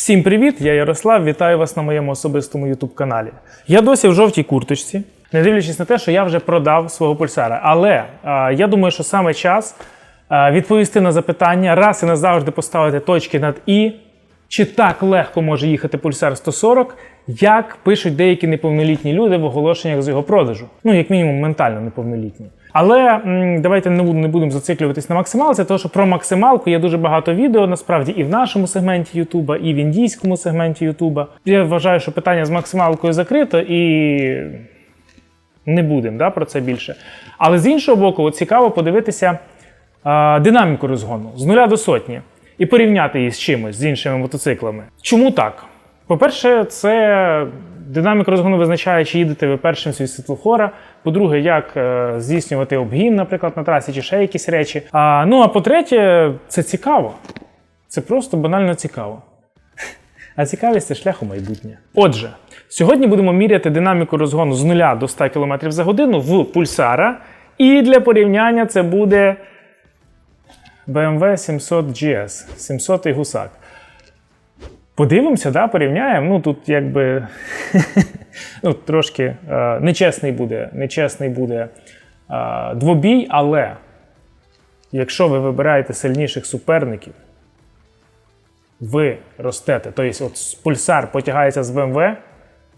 Всім привіт! Я Ярослав. Вітаю вас на моєму особистому youtube каналі. Я досі в жовтій курточці, не дивлячись на те, що я вже продав свого пульсара. Але а, я думаю, що саме час а, відповісти на запитання, раз і назавжди поставити точки над і. Чи так легко може їхати пульсар 140, як пишуть деякі неповнолітні люди в оголошеннях з його продажу? Ну, як мінімум, ментально неповнолітні. Але давайте не будемо, зациклюватись на максималці, тому що про максималку є дуже багато відео, насправді, і в нашому сегменті Ютуба, і в індійському сегменті Ютуба. Я вважаю, що питання з максималкою закрито і не будемо да, про це більше. Але з іншого боку, цікаво подивитися а, динаміку розгону з нуля до сотні і порівняти її з чимось, з іншими мотоциклами. Чому так? По-перше, це динаміка розгону визначає, чи їдете ви першим свій світлофора. По-друге, як е, здійснювати обгін, наприклад, на трасі, чи ще якісь речі. А, ну а по-третє, це цікаво. Це просто банально цікаво. А цікавість це шлях у майбутнє. Отже, сьогодні будемо міряти динаміку розгону з 0 до 100 км за годину в пульсара. І для порівняння це буде BMW 700 GS, 700 гусак. Подивимося, да, порівняємо. Ну тут якби ну, трошки е, нечесний буде, нечесний буде е, двобій, але якщо ви вибираєте сильніших суперників, ви ростете. Тобто, от пульсар потягається з BMW,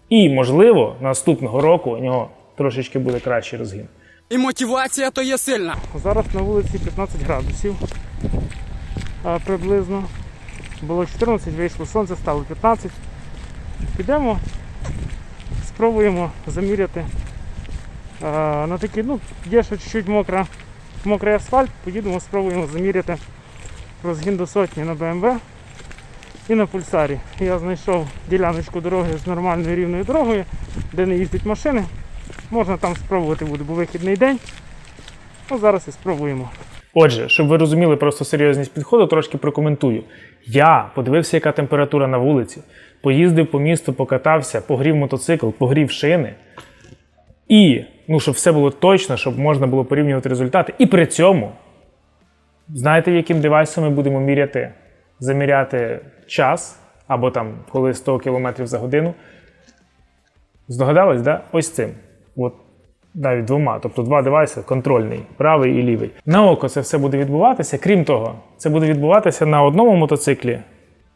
і, можливо, наступного року у нього трошечки буде кращий розгін. І мотивація то є сильна. Зараз на вулиці 15 градусів приблизно. Було 14, вийшло сонце, стало 15. Підемо, спробуємо заміряти а, на такі, ну, є ще чуть-чуть мокра, мокрий асфальт, поїдемо, спробуємо заміряти розгін до сотні на BMW і на пульсарі. Я знайшов діляночку дороги з нормальною рівною дорогою, де не їздять машини. Можна там спробувати буде, бо вихідний день. Ну, зараз і спробуємо. Отже, щоб ви розуміли просто серйозність підходу, трошки прокоментую. Я подивився, яка температура на вулиці, поїздив по місту, покатався, погрів мотоцикл, погрів шини. І, ну, щоб все було точно, щоб можна було порівнювати результати. І при цьому, знаєте, яким девайсом ми будемо міряти, заміряти час, або там, коли 100 км за годину. Здогадались, да? Ось цим. От навіть двома, тобто два девайси контрольний, правий і лівий. На око це все буде відбуватися. Крім того, це буде відбуватися на одному мотоциклі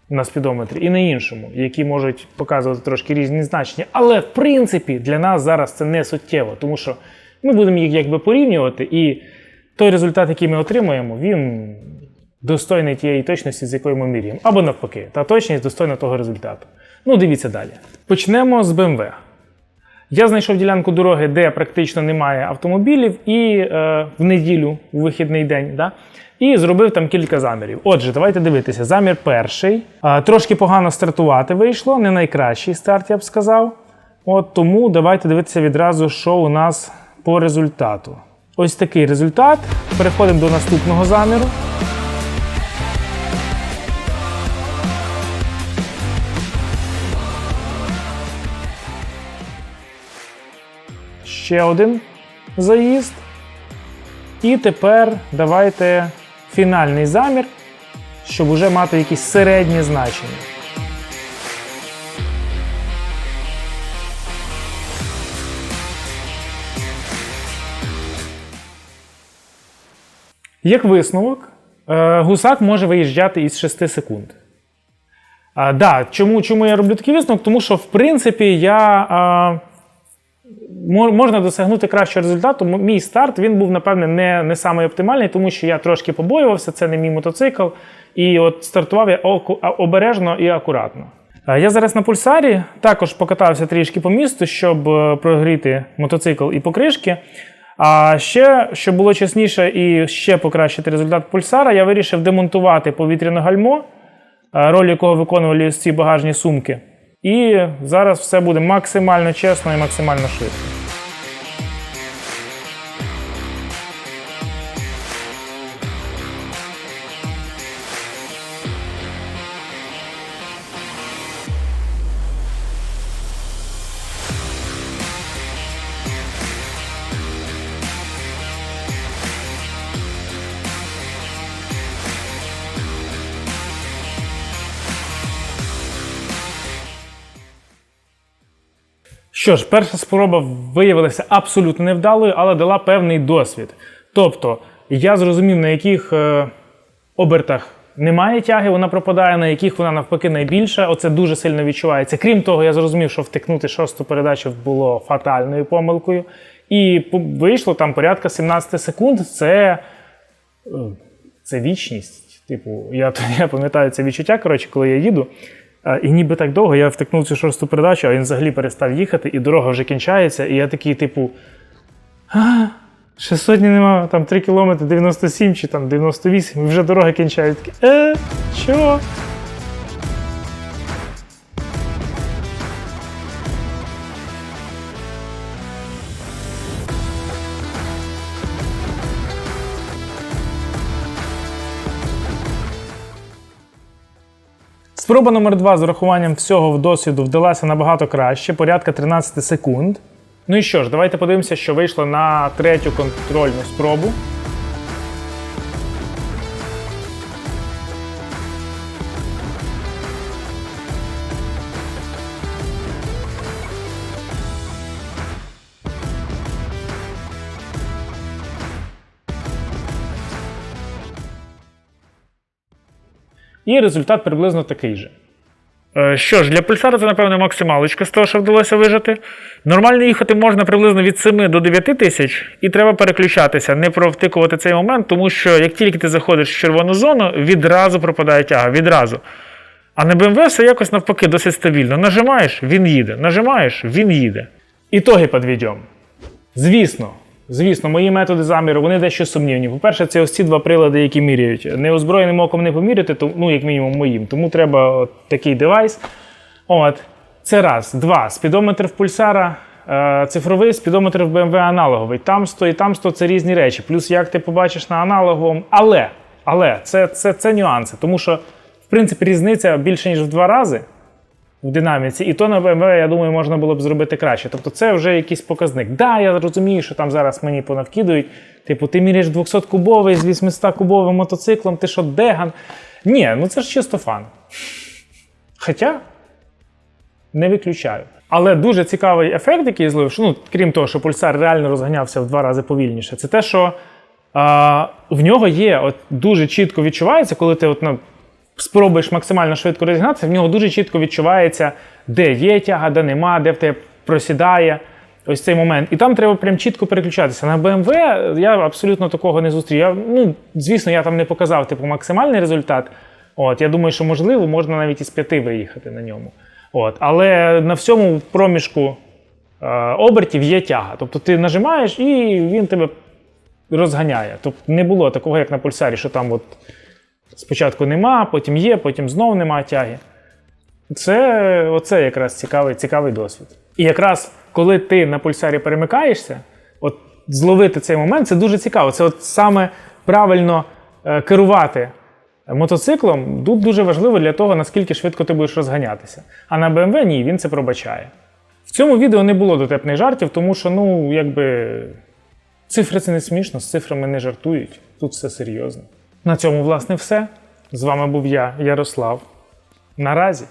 на спідометрі і на іншому, які можуть показувати трошки різні значення. Але в принципі для нас зараз це не суттєво, тому що ми будемо їх якби порівнювати, і той результат, який ми отримуємо, він достойний тієї точності, з якою ми міряємо. Або навпаки, та точність достойна того результату. Ну, дивіться далі. Почнемо з BMW. Я знайшов ділянку дороги, де практично немає автомобілів, і е, в неділю, у вихідний день, да? і зробив там кілька замірів. Отже, давайте дивитися. Замір перший. Е, трошки погано стартувати вийшло, не найкращий старт, я б сказав. От тому давайте дивитися відразу, що у нас по результату. Ось такий результат. Переходимо до наступного заміру. Ще один заїзд. І тепер давайте фінальний замір, щоб вже мати якісь середні значення. Як висновок, е, гусак може виїжджати із 6 секунд. А, да, чому, чому я роблю такий висновок? Тому що, в принципі, я. А, Мо- можна досягнути кращого результату. Мій старт він був, напевне, не, не самий оптимальний, тому що я трошки побоювався, це не мій мотоцикл. І от стартував я обережно і акуратно. Я зараз на пульсарі також покатався трішки по місту, щоб е, прогріти мотоцикл і покришки. А ще, щоб було чесніше і ще покращити результат пульсара, я вирішив демонтувати повітряне гальмо, е, роль якого виконували ці багажні сумки. І зараз все буде максимально чесно і максимально швидко. Що ж, перша спроба виявилася абсолютно невдалою, але дала певний досвід. Тобто, я зрозумів, на яких е, обертах немає тяги, вона пропадає, на яких вона навпаки найбільша. Оце дуже сильно відчувається. Крім того, я зрозумів, що втикнути шосту передачу було фатальною помилкою. І вийшло там порядка 17 секунд. Це, е, це вічність. Типу, я, я пам'ятаю це відчуття, коротше, коли я їду. І ніби так довго я втикнув цю шосту передачу, а він взагалі перестав їхати, і дорога вже кінчається. І я такий, типу, а, ще сотні нема, там 3 кілометри 97 чи там 98, і вже дорога кінчається. Е, що? Спроба номер два з урахуванням всього в досвіду вдалася набагато краще, порядка 13 секунд. Ну і що ж, давайте подивимося, що вийшло на третю контрольну спробу. І результат приблизно такий же. Е, Що ж, для пульсара це, напевно, максималочка з того, що вдалося вижити. Нормально їхати можна приблизно від 7 до 9 тисяч, і треба переключатися, не провтикувати цей момент, тому що як тільки ти заходиш в червону зону, відразу пропадає тяга. Відразу. А на BMW все якось навпаки досить стабільно. Нажимаєш, він їде. Нажимаєш, він їде. Ітоги підведемо. Звісно, звісно, мої методи заміру вони дещо сумнівні. По-перше, це ось ці два прилади, які міряють. Неозброєним оком не поміряти, то, ну, як мінімум, моїм. Тому треба от такий девайс. От. Це раз. Два. Спідометр в пульсара. е, Цифровий спідометр в BMW аналоговий. Там 100 і там 100 це різні речі. Плюс як ти побачиш на аналоговому. Але, але це, це, це нюанси. Тому що, в принципі, різниця більше, ніж в два рази в динаміці, і то на BMW, я думаю, можна було б зробити краще. Тобто це вже якийсь показник. Да, я розумію, що там зараз мені понавкидують. Типу, ти міряєш 200-кубовий з 800-кубовим мотоциклом, ти що, деган? Ні, ну це ж чисто фан. Хоча не виключаю. Але дуже цікавий ефект, який я зловив, що, ну, крім того, що пульсар реально розганявся в два рази повільніше, це те, що а, в нього є, от дуже чітко відчувається, коли ти от, ну, спробуєш максимально швидко розігнатися, в нього дуже чітко відчувається, де є тяга, де нема, де в тебе просідає. Ось цей момент. І там треба прям чітко переключатися. На BMW я абсолютно такого не зустрів. Я, ну, звісно, я там не показав типу, максимальний результат. От, я думаю, що можливо, можна навіть із п'яти виїхати на ньому. От, але на всьому проміжку е, обертів є тяга. Тобто ти нажимаєш і він тебе розганяє. Тобто не було такого, як на пульсарі, що там от спочатку нема, потім є, потім знов нема тяги. Це оце якраз цікавий, цікавий досвід. І якраз коли ти на пульсарі перемикаєшся, от зловити цей момент це дуже цікаво. Це от саме правильно е, керувати мотоциклом тут дуже важливо для того, наскільки швидко ти будеш розганятися. А на BMW ні, він це пробачає. В цьому відео не було дотепних жартів, тому що, ну, якби цифри це не смішно, з цифрами не жартують. Тут все серйозно. На цьому, власне, все. З вами був я, Ярослав. Наразі.